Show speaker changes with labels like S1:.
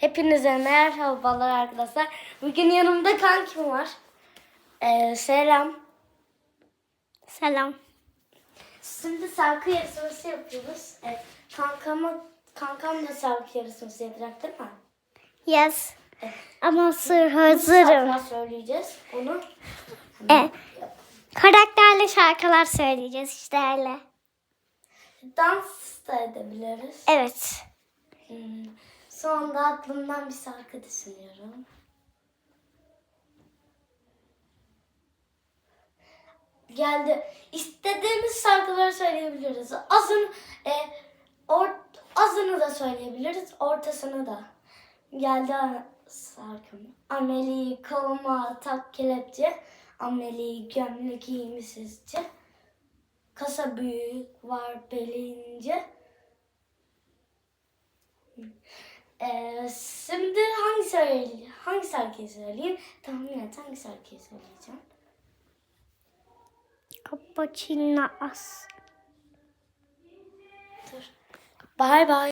S1: Hepinize merhabalar arkadaşlar. Bugün yanımda kankim var. Ee, selam.
S2: Selam.
S1: Şimdi şarkı yarışması yapıyoruz. Ee, kankama, kankam da şarkı yarışması yapacak değil mi?
S2: Yes. Ama sır hazırım.
S1: şarkılar söyleyeceğiz. Onu
S2: E, karakterli şarkılar söyleyeceğiz işte öyle.
S1: dans da edebiliriz.
S2: Evet.
S1: Hmm. Son da aklımdan bir şarkı düşünüyorum. Geldi. İstediğimiz şarkıları söyleyebiliriz. Azın, e, or, azını da söyleyebiliriz. Ortasını da. Geldi şarkım. Ameli koluma tak kelepçe. Ameli gömlek giymişizce. Kasa büyük var belince. Ee, şimdi hangi söyle hangi şarkıyı söyleyeyim? Tahmin et hangi şarkıyı söyleyeceğim?
S2: Cappuccino as.
S1: Dur. Bye bye.